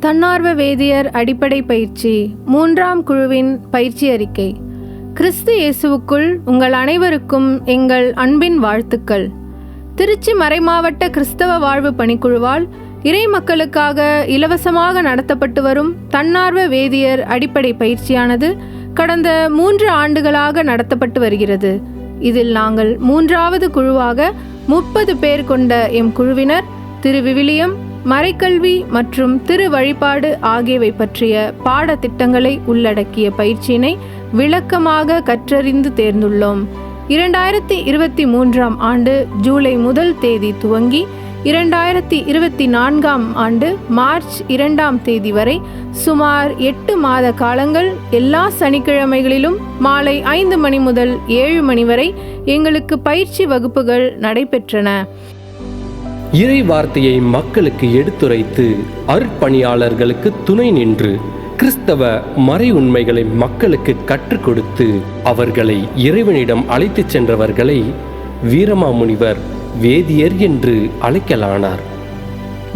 தன்னார்வ வேதியர் அடிப்படை பயிற்சி மூன்றாம் குழுவின் பயிற்சி அறிக்கை. கிறிஸ்து இயேசுவுக்குள் உங்கள் அனைவருக்கும் எங்கள் அன்பின் வாழ்த்துக்கள். திருச்சி மறைமாவட்ட கிறிஸ்தவ வாழ்வு பணிக்குழுவால் இறை மக்களுக்காக இலவசமாக நடத்தப்பட்டு வரும் தன்னார்வ வேதியர் அடிப்படை பயிற்சியானது கடந்த மூன்று ஆண்டுகளாக நடத்தப்பட்டு வருகிறது. இதில் நாங்கள் மூன்றாவது குழுவாக முப்பது பேர் கொண்ட எம் குழுவினர் திரு. விவிலியம் மறைக்கல்வி மற்றும் திரு வழிபாடு ஆகியவை பற்றிய பாடத்திட்டங்களை உள்ளடக்கிய பயிற்சியினை விளக்கமாக கற்றறிந்து தேர்ந்துள்ளோம். இரண்டாயிரத்தி இருபத்தி மூன்றாம் ஆண்டு ஜூலை முதல் தேதி துவங்கி இரண்டாயிரத்தி இருபத்தி நான்காம் ஆண்டு மார்ச் இரண்டாம் தேதி வரை சுமார் எட்டு மாத காலங்கள் எல்லா சனிக்கிழமைகளிலும் மாலை ஐந்து மணி முதல் ஏழு மணி வரை எங்களுக்கு பயிற்சி வகுப்புகள் நடைபெற்றன. இறை வார்த்தையை மக்களுக்கு எடுத்துரைத்து அருட்பணியாளர்களுக்கு துணை நின்று கிறிஸ்தவ மறை உண்மைகளை மக்களுக்கு கற்றுக் கொடுத்து அவர்களை இறைவனிடம் அழைத்துச் சென்றவர்களை வீரமாமுனிவர் வேதியர் என்று அழைக்கலானார்.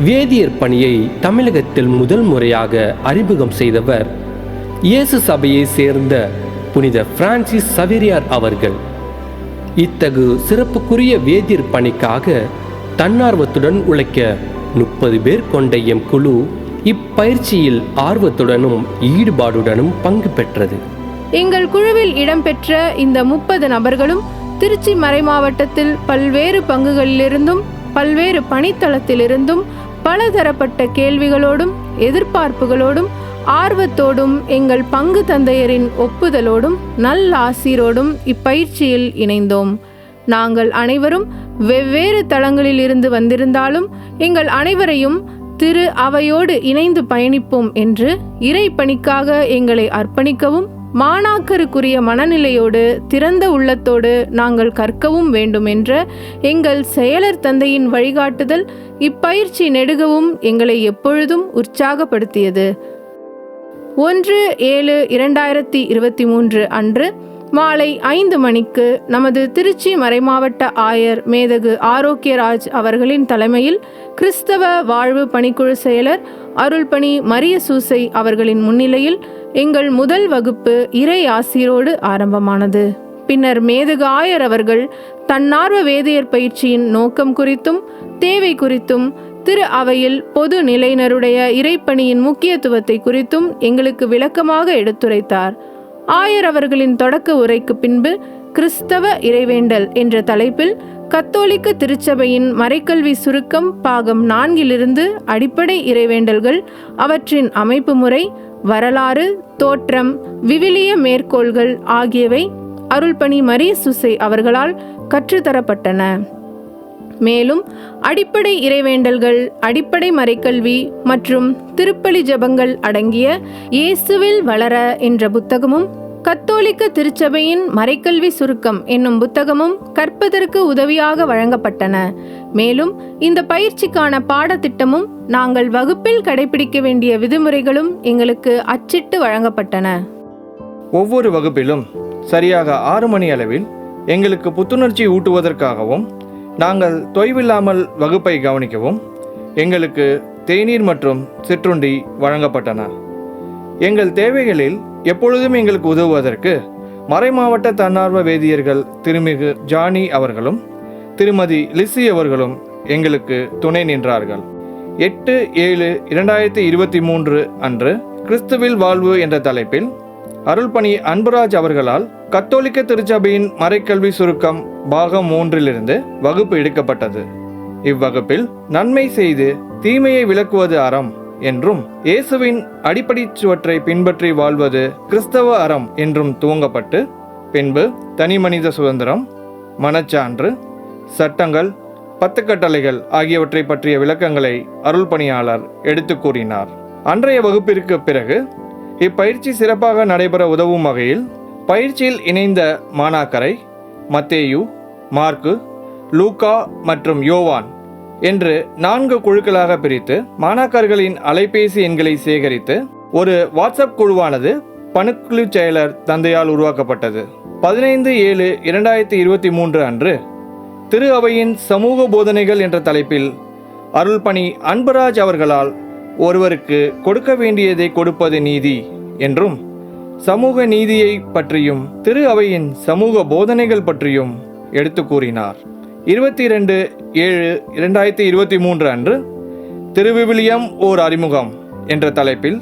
வேதியர் பணியை தமிழகத்தில் முதல் முறையாக அறிமுகம் செய்தவர் இயேசு சபையை சேர்ந்த புனித பிரான்சிஸ் சவேரியார் அவர்கள். இத்தகு சிறப்புக்குரிய வேதியர் பணிக்காக தன்னார்வத்துடன் உழைக்க முப்பது பேர் கொண்ட எம் குழு இப்பயிற்சியில் ஆர்வத்துடனும் ஈடுபாடுடனும் பங்கு பெற்றது. எங்கள் குழுவில் இடம்பெற்ற இந்த முப்பது நபர்களும் திருச்சி மறைமாவட்டத்தில் பல்வேறு பங்குகளிலிருந்தும் பல்வேறு பணித்தளத்திலிருந்தும் பலதரப்பட்ட கேள்விகளோடும் எதிர்பார்ப்புகளோடும் ஆர்வத்தோடும் எங்கள் பங்கு தந்தையரின் ஒப்புதலோடும் நல்லாசீரோடும் இப்பயிற்சியில் இணைந்தோம். நாங்கள் அனைவரும் வெவ்வேறு தளங்களில் இருந்து வந்திருந்தாலும் எங்கள் அனைவரையும் திரு அவையோடு இணைந்து பயணிப்போம் என்று இறை பணிக்காக எங்களை அர்ப்பணிக்கவும் மாணாக்கருக்குரிய மனநிலையோடு திறந்த உள்ளத்தோடு நாங்கள் கற்கவும் வேண்டும் என்ற எங்கள் செயலர் தந்தையின் வழிகாட்டுதல் இப்பயிற்சி நெடுகவும் எங்களை எப்பொழுதும் உற்சாகப்படுத்தியது. ஒன்று ஏழு இரண்டாயிரத்தி இருபத்தி மூன்று அன்று மாலை ஐந்து மணிக்கு நமது திருச்சி மறைமாவட்ட ஆயர் மேதகு ஆரோக்கியராஜ் அவர்களின் தலைமையில் கிறிஸ்தவ வாழ்வு பணிக்குழு செயலர் அருள்பணி மரிய சூசை அவர்களின் முன்னிலையில் எங்கள் முதல் வகுப்பு இறை ஆசிரோடு ஆரம்பமானது. பின்னர் மேதகு ஆயர் அவர்கள் தன்னார்வ வேதியர் பயிற்சியின் நோக்கம் குறித்தும் தேவை குறித்தும் திரு அவையில் பொது நிலையினருடைய இறைப்பணியின் முக்கியத்துவத்தை குறித்தும் எங்களுக்கு விளக்கமாக எடுத்துரைத்தார். ஆயர் அவர்களின் தொடக்க உரைக்கு பின்பு கிறிஸ்தவ இறைவேண்டல் என்ற தலைப்பில் கத்தோலிக்க திருச்சபையின் மறைக்கல்வி சுருக்கம் பாகம் நான்கிலிருந்து அடிப்படை இறைவேண்டல்கள் அவற்றின் அமைப்பு முறை வரலாறு தோற்றம் விவிலிய மேற்கோள்கள் ஆகியவை அருள்பணி மரிய சுசை அவர்களால் கற்றுத்தரப்பட்டன. மேலும் அடிப்படை இறைவேண்டல்கள் அடிப்படை மறைக்கல்வி மற்றும் திருப்பலி ஜபங்கள் அடங்கிய இயேசுவில் வளர என்ற புத்தகமும் கத்தோலிக்க திருச்சபையின் மறைக்கல்வி சுருக்கம் என்னும் புத்தகமும் கற்பதற்கு உதவியாக வழங்கப்பட்டன. மேலும் இந்த பயிற்சிக்கான பாடத்திட்டமும் நாங்கள் வகுப்பில் கடைபிடிக்க வேண்டிய விதிமுறைகளும் எங்களுக்கு அச்சிட்டு வழங்கப்பட்டன. ஒவ்வொரு வகுப்பிலும் சரியாக ஆறு மணி அளவில் எங்களுக்கு புத்துணர்ச்சி ஊட்டுவதற்காகவும் நாங்கள் தொய்வில்லாமல் வகுப்பை கவனிக்கவும் எங்களுக்கு தேநீர் மற்றும் சிற்றுண்டி வழங்கப்பட்டன. எங்கள் தேவைகளில் எப்பொழுதும் எங்களுக்கு உதவுவதற்கு மறைமாவட்ட தன்னார்வ வேதியர்கள் திருமிகு ஜானி அவர்களும் திருமதி லிஸி அவர்களும் எங்களுக்கு துணை நின்றார்கள். எட்டு ஏழு இரண்டாயிரத்தி இருபத்தி மூன்று அன்று கிறிஸ்துவில் வாழ்வு என்ற தலைப்பில் அருள்பணி அன்புராஜ் அவர்களால் கத்தோலிக்க திருச்சபையின் மறைக்கல்வி சுருக்கம் பாகம் மூன்றிலிருந்து வகுப்பு எடுக்கப்பட்டது. இவ்வகுப்பில் நன்மை செய்து தீமையை விளக்குவது அறம் என்றும் இயேசுவின் அடிப்படை சுவற்றை பின்பற்றி வாழ்வது கிறிஸ்தவ அறம் என்றும் துவங்கப்பட்டு பின்பு தனிமனித சுதந்திரம் மனச்சான்று சட்டங்கள் பத்து கட்டளைகள் ஆகியவற்றை பற்றிய விளக்கங்களை அருள்பணியாளர் எடுத்து கூறினார். அன்றைய வகுப்பிற்கு பிறகு இப்பயிற்சி சிறப்பாக நடைபெற உதவும் வகையில் பயிற்சியில் இணைந்த மாணாக்கரை மத்தேயு மார்க்கு லூக்கா மற்றும் யோவான் என்று நான்கு குழுக்களாக பிரித்து மாணாக்கர்களின் அலைபேசி எண்களை சேகரித்து ஒரு வாட்ஸ்அப் குழுவானது பணுக்குழு செயலர் தந்தையால் உருவாக்கப்பட்டது. பதினைந்து ஏழு இரண்டாயிரத்தி இருபத்தி மூன்று அன்று திரு அவையின் சமூக போதனைகள் என்ற தலைப்பில் அருள்பணி அன்பராஜ் அவர்களால் ஒருவருக்கு கொடுக்க வேண்டியதை கொடுப்பது நீதி என்றும் சமூக நீதியை பற்றியும் திரு அவையின் சமூக போதனைகள் பற்றியும் எடுத்து கூறினார். இருபத்தி ரெண்டு ஏழு இரண்டாயிரத்தி இருபத்தி மூன்று அன்று திருவிவிலியம் ஓர் அறிமுகம் என்ற தலைப்பில்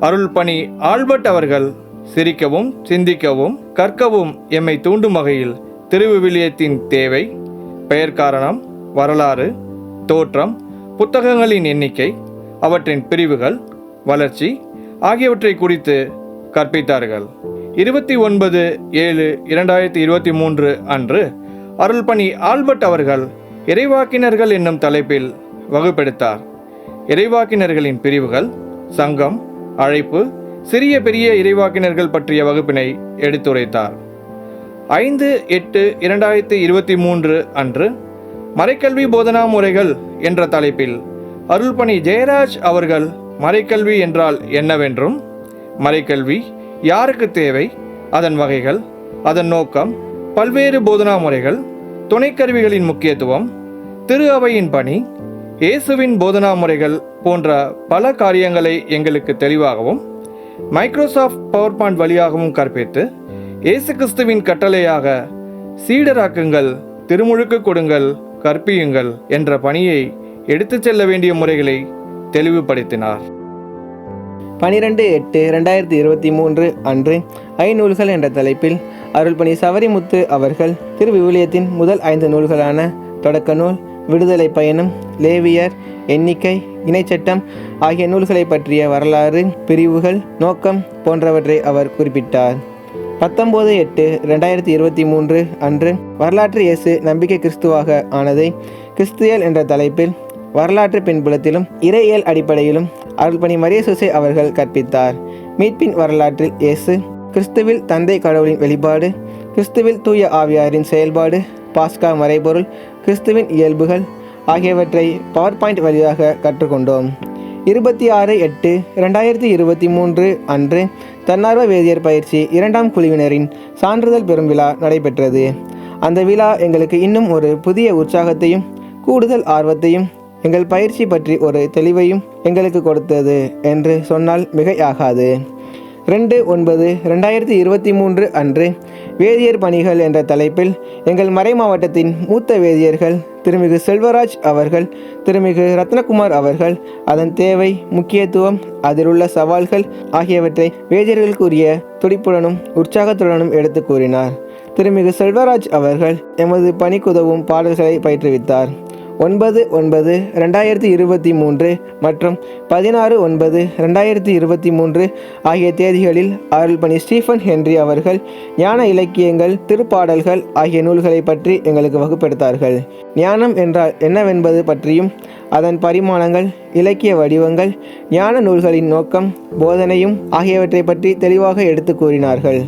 அருள்பணி ஆல்பர்ட் அவர்கள் சிரிக்கவும் சிந்திக்கவும் கற்கவும் எம்மை தூண்டும் வகையில் திருவிவிலியத்தின் தேவை பெயர் காரணம் வரலாறு தோற்றம் புத்தகங்களின் எண்ணிக்கை அவற்றின் பிரிவுகள் வளர்ச்சி ஆகியவற்றை குறித்து கற்பித்தார்கள். இருபத்தி ஒன்பது ஏழு இரண்டாயிரத்தி இருபத்தி மூன்று அன்று அருள்பணி ஆல்பர்ட் அவர்கள் இறைவாக்கினர்கள் என்னும் தலைப்பில் வகுப்பெடுத்தார். இறைவாக்கினர்களின் பிரிவுகள் சங்கம் அழைப்பு சிறிய பெரிய இறைவாக்கினர்கள் பற்றிய வகுப்பினை எடுத்துரைத்தார். ஐந்து எட்டு இரண்டாயிரத்தி இருபத்தி மூன்று அன்று மறைக்கல்வி போதனா முறைகள் என்ற தலைப்பில் அருள்பணி ஜெயராஜ் அவர்கள் மறைக்கல்வி என்றால் என்னவென்றும்? மறைக்கல்வி யாருக்கு தேவை? அதன் வகைகள் அதன் நோக்கம் பல்வேறு போதனா முறைகள் துணைக்கருவிகளின் முக்கியத்துவம் திரு அவையின் பணி இயேசுவின் போதனா முறைகள் போன்ற பல காரியங்களை எங்களுக்கு தெளிவாகவும் மைக்ரோசாஃப்ட் பவர் பாயிண்ட் வழியாகவும் கற்பித்து இயேசு கிறிஸ்துவின் கட்டளையாக சீடராக்குங்கள் திருமுழுக்கு கொடுங்கள் கற்பியுங்கள் என்ற பணியை எடுத்துச் செல்ல வேண்டிய முறைகளை தெளிவுபடுத்தினார். பனிரெண்டு எட்டு ரெண்டாயிரத்தி இருபத்தி மூன்று அன்று ஐநூல்கள் என்ற தலைப்பில் அருள்பணி சவரிமுத்து அவர்கள் திருவிவிலியத்தின் முதல் ஐந்து நூல்களான தொடக்க நூல் விடுதலை பயணம் லேவியர் எண்ணிக்கை இணைச்சட்டம் ஆகிய நூல்களை பற்றிய வரலாறு பிரிவுகள் நோக்கம் போன்றவற்றை அவர் குறிப்பிட்டார். பத்தொம்போது எட்டு ரெண்டாயிரத்தி இருபத்தி மூன்று அன்று வரலாற்று இயேசு நம்பிக்கை கிறிஸ்துவாக ஆனதை கிறிஸ்தியல் என்ற தலைப்பில் வரலாற்று பின்புலத்திலும் இறையியல் அடிப்படையிலும் அருள்பணி மரியசுசே அவர்கள் கற்பித்தார். மீட்பின் வரலாற்றில் இயேசு கிறிஸ்துவில் தந்தை கடவுளின் வெளிப்பாடு கிறிஸ்துவில் தூய ஆவியாரின் செயல்பாடு பாஸ்கா மறைபொருள் கிறிஸ்துவின் இயல்புகள் ஆகியவற்றை பவர் பாயிண்ட் வழியாக கற்றுக்கொண்டோம். இருபத்தி ஆறு எட்டு ரெண்டாயிரத்தி இருபத்தி மூன்று அன்று தன்னார்வ வேதியர் பயிற்சி இரண்டாம் குழுவினரின் சான்றிதழ் பெறும் விழா நடைபெற்றது. அந்த விழா எங்களுக்கு இன்னும் ஒரு புதிய உற்சாகத்தையும் கூடுதல் ஆர்வத்தையும் எங்கள் பயிற்சி பற்றி ஒரு தெளிவையும் எங்களுக்கு கொடுத்தது என்று சொன்னால் மிகையாகாது. ரெண்டு ஒன்பது ரெண்டாயிரத்தி இருபத்தி மூன்று அன்று வேதியர் பணிகள் என்ற தலைப்பில் எங்கள் மறை மாவட்டத்தின் மூத்த வேதியர்கள் திருமிகு செல்வராஜ் அவர்கள் திருமிகு ரத்னகுமார் அவர்கள் அதன் தேவை முக்கியத்துவம் அதில் உள்ள சவால்கள் ஆகியவற்றை வேதியர்களுக்குரிய துடிப்புடனும் உற்சாகத்துடனும் எடுத்து கூறினார். திருமிகு செல்வராஜ் அவர்கள் எமது பணிக்குதவும் பாடல்களை பயிற்றுவித்தார். ஒன்பது ஒன்பது ரெண்டாயிரத்தி இருபத்தி மூன்று மற்றும் பதினாறு ஒன்பது ரெண்டாயிரத்தி இருபத்தி மூன்று ஆகிய தேதிகளில் அருள்பணி ஸ்டீஃபன் ஹென்றி அவர்கள் ஞான இலக்கியங்கள் திருப்பாடல்கள் ஆகிய நூல்களை பற்றி எங்களுக்கு வகுப்பெடுத்தார்கள். ஞானம் என்றால் என்னவென்பது பற்றியும் அதன் பரிமாணங்கள் இலக்கிய வடிவங்கள் ஞான நூல்களின் நோக்கம் போதனையும் ஆகியவற்றை பற்றி தெளிவாக எடுத்து கூறினார்கள்.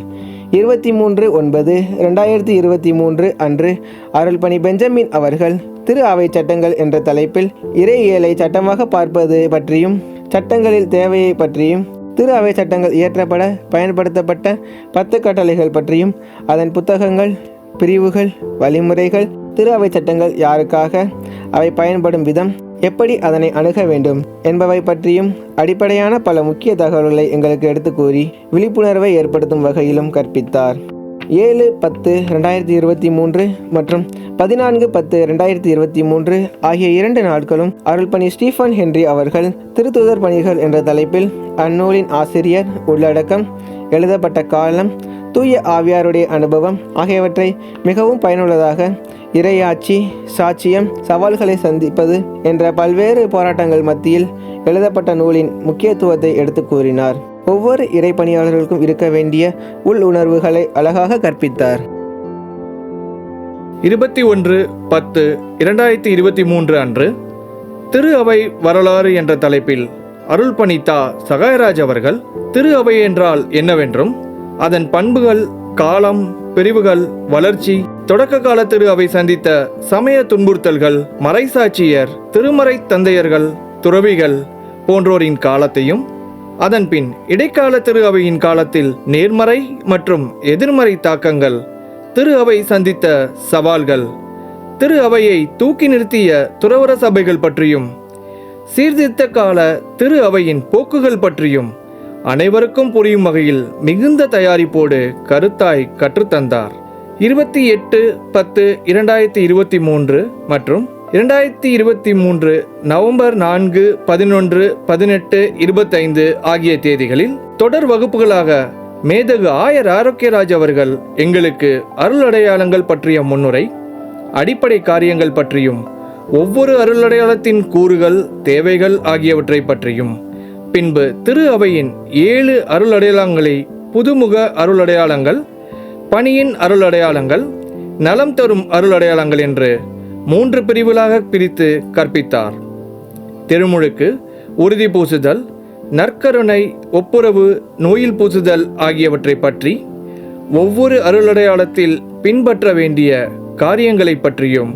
இருபத்தி மூன்று ஒன்பது ரெண்டாயிரத்தி இருபத்தி மூன்று அன்று அருள்பணி பெஞ்சமின் அவர்கள் திரு அவை சட்டங்கள் என்ற தலைப்பில் இறையியலை சட்டமாக பார்ப்பது பற்றியும் சட்டங்களில் தேவையை பற்றியும் திரு அவை சட்டங்கள் இயற்றப்பட பயன்படுத்தப்பட்ட பத்து கட்டளைகள் பற்றியும் அதன் புத்தகங்கள் பிரிவுகள் வழிமுறைகள் திரு அவை சட்டங்கள் யாருக்காக? அவை பயன்படும் விதம் எப்படி அதனை அணுக வேண்டும் என்பவை பற்றியும் அடிப்படையான பல முக்கிய தகவல்களை எங்களுக்கு எடுத்து கூறி விழிப்புணர்வை ஏற்படுத்தும் வகையிலும் கற்பித்தார். ஏழு பத்து ரெண்டாயிரத்தி இருபத்தி மூன்று மற்றும் பதினான்கு பத்து ரெண்டாயிரத்தி இருபத்தி மூன்று ஆகிய இரண்டு நாட்களும் அருள்பணி ஸ்டீஃபன் ஹென்றி அவர்கள் திருத்துதர் பணிகள் என்ற தலைப்பில் அந்நூலின் ஆசிரியர் உள்ளடக்கம் எழுதப்பட்ட காலம் தூய ஆவியாருடைய அனுபவம் ஆகியவற்றை மிகவும் பயனுள்ளதாக இறையாட்சி சாட்சியம் சவால்களை சந்திப்பது என்ற பல்வேறு போராட்டங்கள் மத்தியில் எழுதப்பட்ட நூலின் முக்கியத்துவத்தை எடுத்து கூறினார். ஒவ்வொரு இறைப்பணியாளர்களுக்கும் இருக்க வேண்டிய உள் உணர்வுகளை அழகாக கற்பித்தார். இருபத்தி ஒன்று பத்து இரண்டாயிரத்தி இருபத்தி மூன்று அன்று திரு அவை வரலாறு என்ற தலைப்பில் அருள் பணித்தா சகாயராஜ் அவர்கள் திரு அவை என்றால் என்னவென்றும் அதன் பண்புகள் காலம் பிரிவுகள் வளர்ச்சி தொடக்க கால திரு அவை சந்தித்த சமய துன்புறுத்தல்கள் மறைசாட்சியர் திருமறை தந்தையர்கள் துறவிகள் போன்றோரின் காலத்தையும் அதன்பின் இடைக்கால திரு அவையின் காலத்தில் நேர்மறை மற்றும் எதிர்மறை தாக்கங்கள் திரு அவை சந்தித்த சவால்கள் திரு அவையை தூக்கி நிறுத்திய துறவர சபைகள் பற்றியும் சீர்திருத்த கால திரு அவையின் போக்குகள் பற்றியும் அனைவருக்கும் புரியும் வகையில் மிகுந்த தயாரிப்போடு கருத்தாய் கற்றுத்தந்தார். இருபத்தி எட்டு பத்து இரண்டாயிரத்தி இருபத்தி மூன்று மற்றும் இரண்டாயிரத்தி இருபத்தி மூன்று நவம்பர் நான்கு பதினொன்று பதினெட்டு இருபத்தைந்து ஆகிய தேதிகளில் தொடர் வகுப்புகளாக மேதகு ஆயர் ஆரோக்கியராஜ் அவர்கள் எங்களுக்கு அருளடையாளங்கள் பற்றிய முன்னுரை அடிப்படை காரியங்கள் பற்றியும் ஒவ்வொரு அருளடையாளத்தின் கூறுகள் தேவைகள் ஆகியவற்றை பற்றியும் பின்பு திரு அவையின் ஏழு அருளடையாளங்களை புதுமுக அருளடையாளங்கள் பணியின் அருளடையாளங்கள் நலம் தரும் அருளடையாளங்கள் என்று மூன்று பிரிவுகளாக பிரித்து கற்பித்தார். திருமுழுக்கு உறுதி பூசுதல் நற்கருணை ஒப்புரவு நோயில் பூசுதல் ஆகியவற்றை பற்றி ஒவ்வொரு அருளடையாளத்தில் பின்பற்ற வேண்டிய காரியங்களை பற்றியும்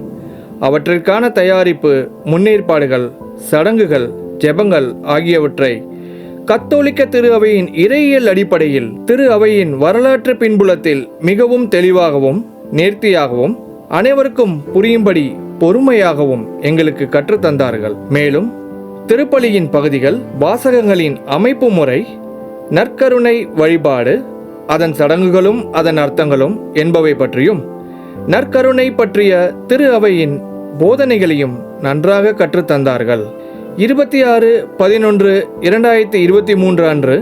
அவற்றிற்கான தயாரிப்பு முன்னேற்பாடுகள் சடங்குகள் ஜெபங்கள் ஆகியவற்றை கத்தோலிக்க திரு அவையின் இறையியல் அடிப்படையில் திரு அவையின் வரலாற்று பின்புலத்தில் மிகவும் தெளிவாகவும் நேர்த்தியாகவும் அனைவருக்கும் புரியும்படி பொறுமையாகவும் எங்களுக்கு கற்றுத்தந்தார்கள். மேலும் திருப்பலியின் பகுதிகள் வாசகங்களின் அமைப்பு முறை நற்கருணை வழிபாடு அதன் சடங்குகளும் அதன் அர்த்தங்களும் என்பவை பற்றியும் நற்கருணை பற்றிய திரு அவையின் போதனைகளையும் நன்றாக கற்றுத்தந்தார்கள். இருபத்தி ஆறு பதினொன்று இரண்டாயிரத்தி இருபத்தி மூன்று அன்று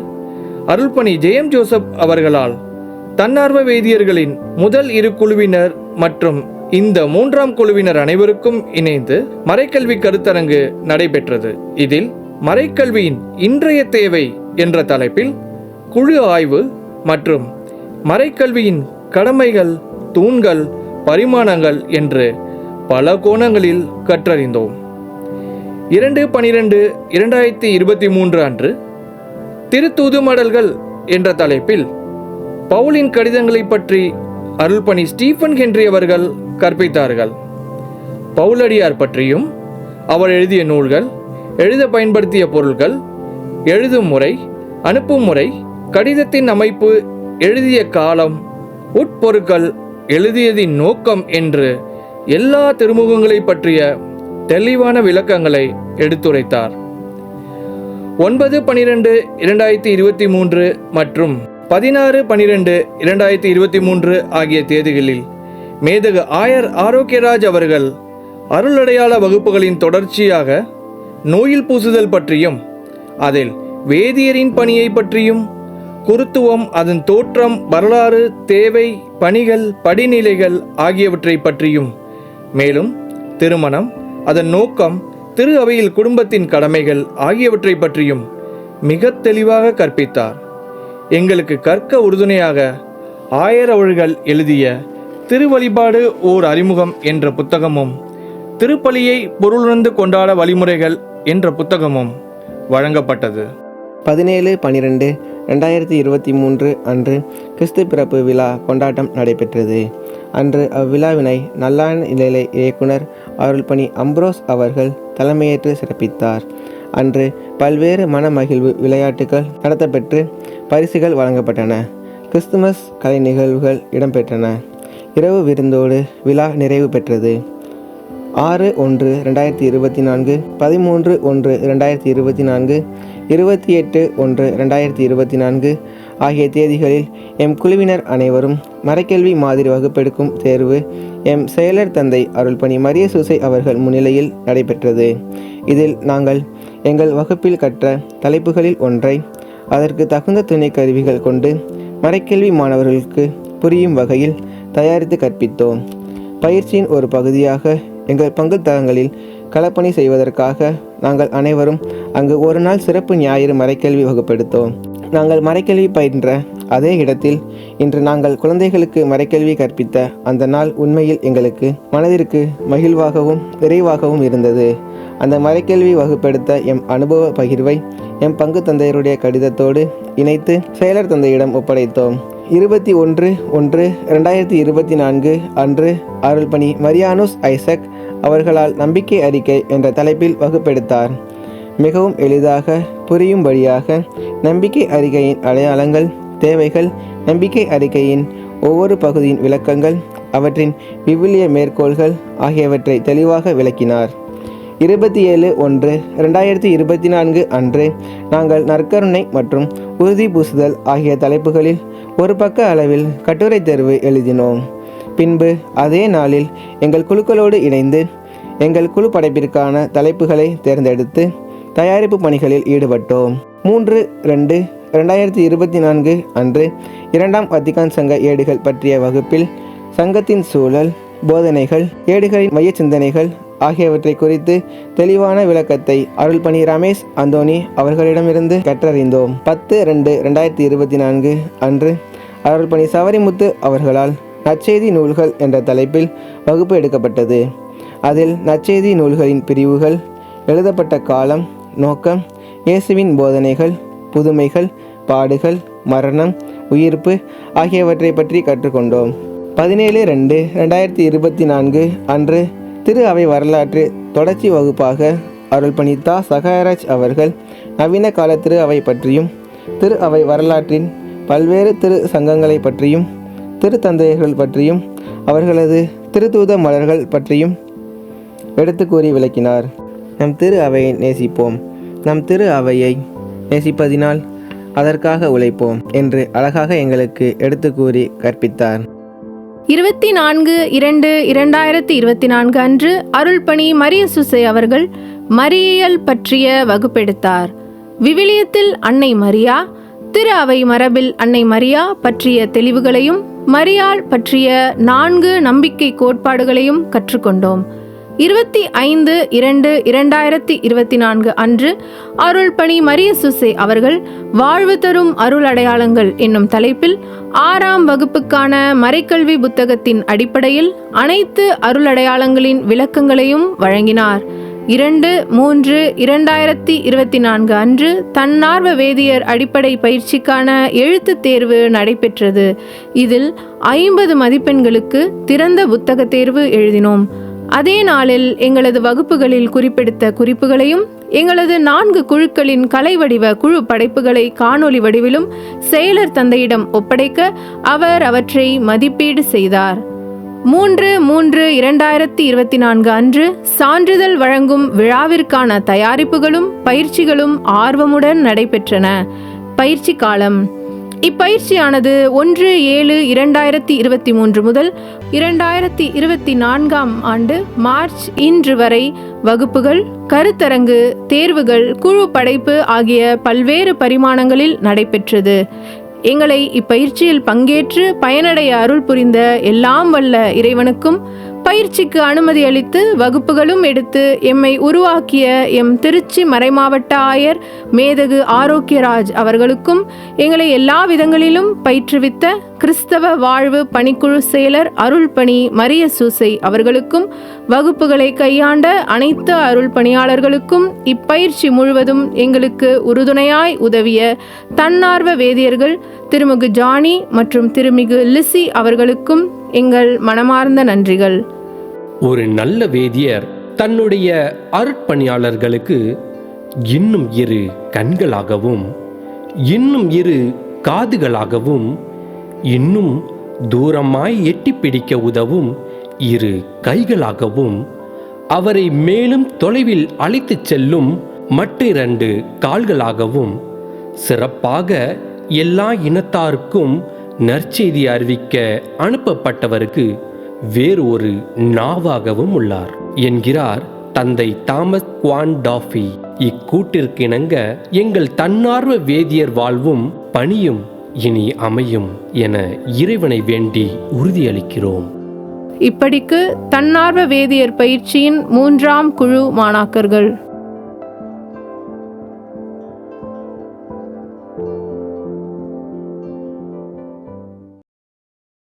அருள்பணி ஜெயம் ஜோசப் அவர்களால் தன்னார்வ வேதியர்களின் முதல் இரு குழுவினர் மற்றும் இந்த மூன்றாம் குழுவினர் அனைவருக்கும் இணைந்து மறைக்கல்வி கருத்தரங்கு நடைபெற்றது. இதில் மறைக்கல்வியின் இன்றைய தேவை என்ற தலைப்பில் குழு ஆய்வு மற்றும் மறைக்கல்வியின் கடமைகள் தூண்கள் பரிமாணங்கள் என்று பல கோணங்களில் கற்றறிந்தோம். இரண்டு பனிரெண்டு இரண்டாயிரத்தி இருபத்தி மூன்று அன்று திருத்தூது மடல்கள் என்ற தலைப்பில் பவுலின் கடிதங்களை பற்றி அருள்பணி ஸ்டீஃபன் ஹென்றி அவர்கள் கற்பித்தார்கள். பவுலடியார் பற்றியும் அவர் எழுதிய நூல்கள் எழுத பயன்படுத்திய பொருள்கள் எழுதும் முறை அனுப்பும் முறை கடிதத்தின் அமைப்பு எழுதிய காலம் உட்பொருட்கள் எழுதியதின் நோக்கம் என்று எல்லா திருமுகங்களை பற்றிய தெளிவான விளக்கங்களை எடுத்துரைத்தார். ஒன்பது பனிரெண்டு இரண்டாயிரத்தி இருபத்தி மூன்று மற்றும் பதினாறு பனிரெண்டு இரண்டாயிரத்தி இருபத்தி மூன்று ஆகிய தேதிகளில் மேதகு ஆயர் ஆரோக்கியராஜ் அவர்கள் அருளடையாள வகுப்புகளின் தொடர்ச்சியாக நோயில் பூசுதல் பற்றியும் அதில் வேதியரின் பணியை பற்றியும் குருத்துவம் அதன் தோற்றம் வரலாறு தேவை பணிகள் படிநிலைகள் ஆகியவற்றை பற்றியும் மேலும் திருமணம் அதன் நோக்கம் திரு அவையில் குடும்பத்தின் கடமைகள் ஆகியவற்றை பற்றியும் மிக தெளிவாக கற்பித்தார். எங்களுக்கு கற்க உறுதுணையாக ஆயர் அவர்கள் எழுதிய திருவழிபாடு ஓர் அறிமுகம் என்ற புத்தகமும் திருப்பலியை பொருளுணர்ந்து கொண்டாட வழிமுறைகள் என்ற புத்தகமும் வழங்கப்பட்டது. பதினேழு பனிரெண்டு ரெண்டாயிரத்தி இருபத்தி மூன்று அன்று கிறிஸ்து பிறப்பு விழா கொண்டாட்டம் நடைபெற்றது. அன்று அவ்விழாவினை நல்லான் நிலை இயக்குனர் அருள்பணி அம்ப்ரோஸ் அவர்கள் தலைமையேற்று சிறப்பித்தார். அன்று பல்வேறு மனமகிழ்வு விளையாட்டுகள் நடத்தப்பெற்று பரிசுகள் வழங்கப்பட்டன. கிறிஸ்துமஸ் கலை நிகழ்வுகள் இடம்பெற்றன. இரவு விருந்தோடு விழா நிறைவு பெற்றது. ஆறு ஒன்று ரெண்டாயிரத்தி இருபத்தி நான்கு பதிமூன்று ஒன்று ரெண்டாயிரத்தி இருபத்தி நான்கு இருபத்தி எட்டு ஒன்று ரெண்டாயிரத்தி இருபத்தி நான்கு ஆகிய தேதிகளில் எம் குழுவினர் அனைவரும் மறைக்கல்வி மாதிரி வகுப்பெடுக்கும் தேர்வு எம் செயலர் தந்தை அருள்பணி மரிய சூசை அவர்கள் முன்னிலையில் நடைபெற்றது. இதில் நாங்கள் எங்கள் வகுப்பில் கற்ற தலைப்புகளில் ஒன்றை அதற்கு தகுந்த துணை கருவிகள் கொண்டு மறைக்கல்வி மாணவர்களுக்கு புரியும் வகையில் தயாரித்து கற்பித்தோம். பயிற்சியின் ஒரு பகுதியாக எங்கள் பங்குத்தளங்களில் களப்பணி செய்வதற்காக நாங்கள் அனைவரும் அங்கு ஒரு நாள் சிறப்பு ஞாயிறு மறைக்கல்வி வகுப்பெடுத்தோம். நாங்கள் மறைக்கல்வி பயின்ற அதே இடத்தில் இன்று நாங்கள் குழந்தைகளுக்கு மறைக்கல்வி கற்பித்த அந்த நாள் உண்மையில் எங்களுக்கு மனதிற்கு மகிழ்வாகவும் நிறைவாகவும் இருந்தது. அந்த மறைக்கல்வி வகுப்பெடுத்த எம் அனுபவ பகிர்வை எம் பங்கு தந்தையருடைய கடிதத்தோடு இணைத்து செயலர் தந்தையிடம் ஒப்படைத்தோம். இருபத்தி ஒன்று ஒன்று ரெண்டாயிரத்தி இருபத்தி நான்கு அன்று அருள்பணி மரியானோஸ் ஐசக் அவர்களால் நம்பிக்கை அறிக்கை என்ற தலைப்பில் வகுப்பெடுத்தார். மிகவும் எளிதாக புரியும்படியாக நம்பிக்கை அறிக்கையின் அடையாளங்கள் தேவைகள் நம்பிக்கை அறிக்கையின் ஒவ்வொரு பகுதியின் விளக்கங்கள் அவற்றின் விவிலிய மேற்கோள்கள் ஆகியவற்றை தெளிவாக விளக்கினார். இருபத்தி ஏழு ஒன்று ரெண்டாயிரத்தி இருபத்தி நான்கு அன்று நாங்கள் நற்கருணை மற்றும் உறுதி பூசுதல் ஆகிய தலைப்புகளில் ஒரு பக்க அளவில் கட்டுரை தேர்வு எழுதினோம். பின்பு அதே நாளில் எங்கள் குழுக்களோடு இணைந்து எங்கள் குழு படைப்பிற்கான தலைப்புகளை தேர்ந்தெடுத்து தயாரிப்பு பணிகளில் ஈடுபட்டோம். மூன்று ரெண்டு ரெண்டாயிரத்தி இருபத்தி நான்கு அன்று இரண்டாம் வத்திகான் சங்க ஏடுகள் பற்றிய வகுப்பில் சங்கத்தின் சூழல் போதனைகள் ஏடுகளின் மைய சிந்தனைகள் ஆகியவற்றை குறித்து தெளிவான விளக்கத்தை அருள்பணி ரமேஷ் அந்தோனி அவர்களிடமிருந்து கற்றறிந்தோம். பத்து ரெண்டு ரெண்டாயிரத்தி இருபத்தி நான்கு அன்று அருள்பணி சவரிமுத்து அவர்களால் நற்செய்தி நூல்கள் என்ற தலைப்பில் வகுப்பு எடுக்கப்பட்டது. அதில் நற்செய்தி நூல்களின் பிரிவுகள் எழுதப்பட்ட காலம் நோக்கம் இயேசுவின் போதனைகள் புதுமைகள் பாடுகள் மரணம் உயிர்ப்பு ஆகியவற்றை பற்றி கற்றுக்கொண்டோம். பதினேழு ரெண்டு ரெண்டாயிரத்தி இருபத்தி நான்கு அன்று திரு அவை வரலாற்று தொடர்ச்சி வகுப்பாக அருள்பணித்தா சகாயராஜ் அவர்கள் நவீன கால திரு அவை பற்றியும் திரு அவை வரலாற்றின் பல்வேறு திரு சங்கங்களை பற்றியும் திருத்தந்தையர்கள் பற்றியும் அவர்களது திருத்தூத மலர்கள் பற்றியும் எடுத்து கூறி விளக்கினார். நம் திரு அவையை நேசிப்போம். நம் திரு அவையை நேசிப்பதினால் அதற்காக உழைப்போம் என்று அழகாக எங்களுக்கு எடுத்து கூறி கற்பித்தார். இருபத்தி நான்கு இரண்டு இரண்டாயிரத்தி இருபத்தி நான்கு அன்று அருள்பணி மரிய சுசை அவர்கள் மரியல் பற்றிய வகுப்பெடுத்தார். விவிலியத்தில் அன்னை மரியா திரு அவை மரபில் அன்னை மரியா பற்றிய தெளிவுகளையும் மரியாள் பற்றிய நான்கு நம்பிக்கை கோட்பாடுகளையும் கற்றுக்கொண்டோம். இருபத்தி ஐந்து இரண்டு இரண்டாயிரத்தி இருபத்தி நான்கு அன்று அருள்பணி மரிய சுசே அவர்கள் வாழ்வு தரும் அருள் அடையாளங்கள் என்னும் தலைப்பில் ஆறாம் வகுப்புக்கான மறைக்கல்வி புத்தகத்தின் அடிப்படையில் அனைத்து அருள் அடையாளங்களின் விளக்கங்களையும் வழங்கினார். இரண்டு மூன்று இரண்டாயிரத்தி இருபத்தி நான்கு அன்று தன்னார்வ வேதியர் அடிப்படை பயிற்சிக்கான எழுத்துத் தேர்வு நடைபெற்றது. இதில் ஐம்பது மதிப்பெண்களுக்கு திறந்த புத்தக தேர்வு எழுதினோம். அதே நாளில் எங்களது வகுப்புகளில் குறிப்பெடுத்த குறிப்புகளையும் எங்களது நான்கு குழுக்களின் கலை வடிவ குழு படைப்புகளை காணொளி வடிவிலும் செயலர் தந்தையிடம் ஒப்படைக்க அவர் அவற்றை மதிப்பீடு செய்தார். மூன்று மூன்று இரண்டாயிரத்தி இருபத்தி நான்கு அன்று சான்றிதழ் வழங்கும் விழாவிற்கான தயாரிப்புகளும் பயிற்சிகளும் ஆர்வமுடன் நடைபெற்றன. பயிற்சி காலம் இப்பயிற்சியானது ஒன்று ஏழு இரண்டாயிரத்தி இருபத்தி மூன்று முதல் இரண்டாயிரத்தி இருபத்தி நான்காம் ஆண்டு மார்ச் இன்று வரை வகுப்புகள் கருத்தரங்கு தேர்வுகள் குழு படைப்பு ஆகிய பல்வேறு பரிமாணங்களில் நடைபெற்றது. எங்களை இப்பயிற்சியில் பங்கேற்று பயனடைய அருள் புரிந்த எல்லாம் வல்ல இறைவனுக்கும் பயிற்சிக்கு அனுமதி அளித்து வகுப்புகளும் எடுத்து எம்மை உருவாக்கிய எம் திருச்சி மறைமாவட்ட ஆயர் மேதகு ஆரோக்கியராஜ் அவர்களுக்கும் எங்களை எல்லா விதங்களிலும் பயிற்றுவித்த கிறிஸ்தவ வாழ்வு பணிக்குழு செயலர் அருள்பணி மரிய சூசை அவர்களுக்கும் வகுப்புகளை கையாண்ட அனைத்து அருள் பணியாளர்களுக்கும் இப்பயிற்சி முழுவதும் எங்களுக்கு உறுதுணையாய் உதவிய தன்னார்வ வேதியர்கள் திருமிகு ஜானி மற்றும் திருமிகு லிசி அவர்களுக்கும் எங்கள் மனமார்ந்த நன்றிகள். ஒரு நல்ல வேதியர் தன்னுடைய அருட்பணியாளர்களுக்கு இன்னும் இரு கண்களாகவும் இன்னும் இரு காதுகளாகவும் இன்னும் தூரமாய் எட்டி பிடிக்க உதவும் இரு கைகளாகவும் அவரை மேலும் தொலைவில் அழைத்துச் செல்லும் மற்றிரண்டு கால்களாகவும் சிறப்பாக எல்லா இனத்தாருக்கும் நற்செய்தி அறிவிக்க அனுப்பப்பட்டவருக்கு வேறு ஒரு நாவாகவும் உள்ளார். என்கிறார் தந்தை தாமஸ் குவான் டாஃபி இக்கூட்டிற்கு இணங்க எங்கள் தன்னார்வ வேதியர் வாழ்வும் பணியும் இனி அமையும் என இறைவனை வேண்டி உறுதியளிக்கிறோம். இப்படிக்கு தன்னார்வ வேதியர் பயிற்சியின் மூன்றாம் குழு மாணாக்கர்கள்.